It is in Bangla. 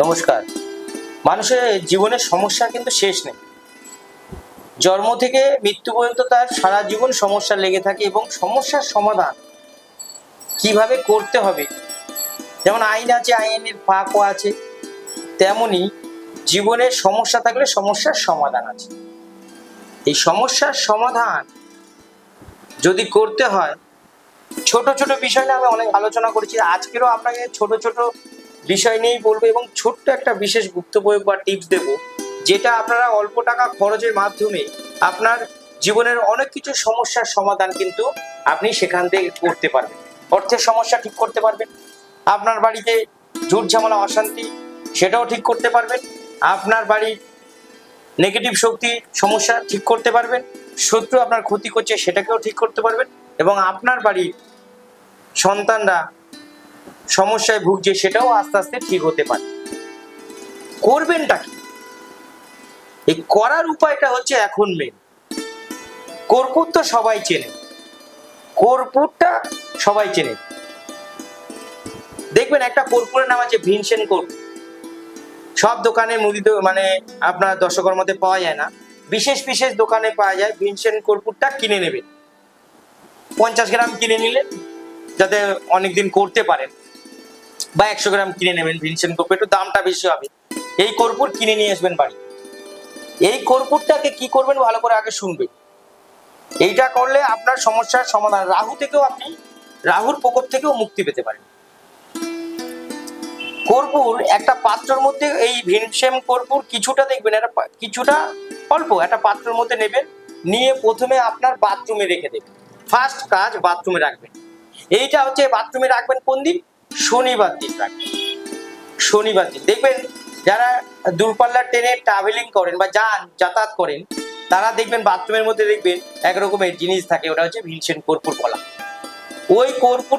নমস্কার। মানুষের জীবনের সমস্যা কিন্তু শেষ নেই। জন্ম থেকে মৃত্যু পর্যন্ত তার সারা জীবন সমস্যা লেগে থাকে এবং সমস্যার সমাধান কীভাবে করতে হবে? যেমন আইন আছে, আইনের ফাঁকও আছে, তেমনি জীবনের সমস্যা থাকলে সমস্যার সমাধান আছে। এই সমস্যার সমাধান যদি করতে হয়, ছোট ছোট বিষয় নিয়ে আমি অনেক আলোচনা করেছি। আজকেরও আপনাকে ছোট ছোট বিষয় নিয়েই বলব এবং ছোট্ট একটা বিশেষ গুপ্ত প্রয়োগ বা টিপস দেব, যেটা আপনারা অল্প টাকা খরচের মাধ্যমে আপনার জীবনের অনেক কিছু সমস্যার সমাধান কিন্তু আপনি সেখান থেকে করতে পারবেন। অর্থের সমস্যা ঠিক করতে পারবেন, আপনার বাড়িতে ঝুট ঝামেলা অশান্তি, সেটাও ঠিক করতে পারবেন, আপনার বাড়ির নেগেটিভ শক্তি সমস্যা ঠিক করতে পারবেন, শত্রু আপনার ক্ষতি করছে সেটাকেও ঠিক করতে পারবেন এবং আপনার বাড়ির সন্তানরা সমস্যায় ভুগছে সেটাও আস্তে আস্তে ঠিক হতে পারে। করবেনটা কি? এই করার উপায়টা হচ্ছে এখন মেন কর্পূর তো সবাই চেনে। কর্পূরটা সবাই চেনে। দেখবেন একটা কর্পূরের নাম আছে ভিনসেন কর্পূর। সব দোকানে মুদি মানে আপনার দশকর্মাতে পাওয়া যায় না। বিশেষ বিশেষ দোকানে পাওয়া যায় ভিনসেন কর্পূরটা কিনে নেবেন। পঞ্চাশ গ্রাম কিনে নিলেন, যাতে অনেকদিন করতে পারেন। বা একশো গ্রাম কিনে নেবেন ভিনসেন কর্পূর একটু দামটা বেশি হবে। এই কর্পূর কিনে নিয়ে আসবেন বাড়ি। এই কর্পূরটাকে কি করবেন ভালো করে আগে শুনবেন। এইটা করলে আপনার সমস্যার সমাধান, রাহু থেকেও আপনি, রাহুর প্রকোপ থেকেও মুক্তি পেতে পারেন। কর্পূর, একটা পাত্রের মধ্যে এই ভিনসেম কর্পূর কিছুটা দেখবেন, একটা কিছুটা অল্প, একটা পাত্রের মধ্যে নেবেন, নিয়ে প্রথমে আপনার বাথরুমে রেখে দেবেন। ফার্স্ট কাজ বাথরুমে রাখবেন। এইটা হচ্ছে বাথরুমে রাখবেন কোন দিন? শনিবার দিন রাখবেন শনিবার দিন। দেখবেন যারা দূরপাল্লার ট্রেনে ট্রাভেলিং করেন বা যান, যাতায়াত করেন, তারা দেখবেন বাথরুমের মধ্যে দেখবেন একরকমের জিনিস থাকে, ওটা হচ্ছে ভিনসেন কর্পুর কলা। ওই কর্পূর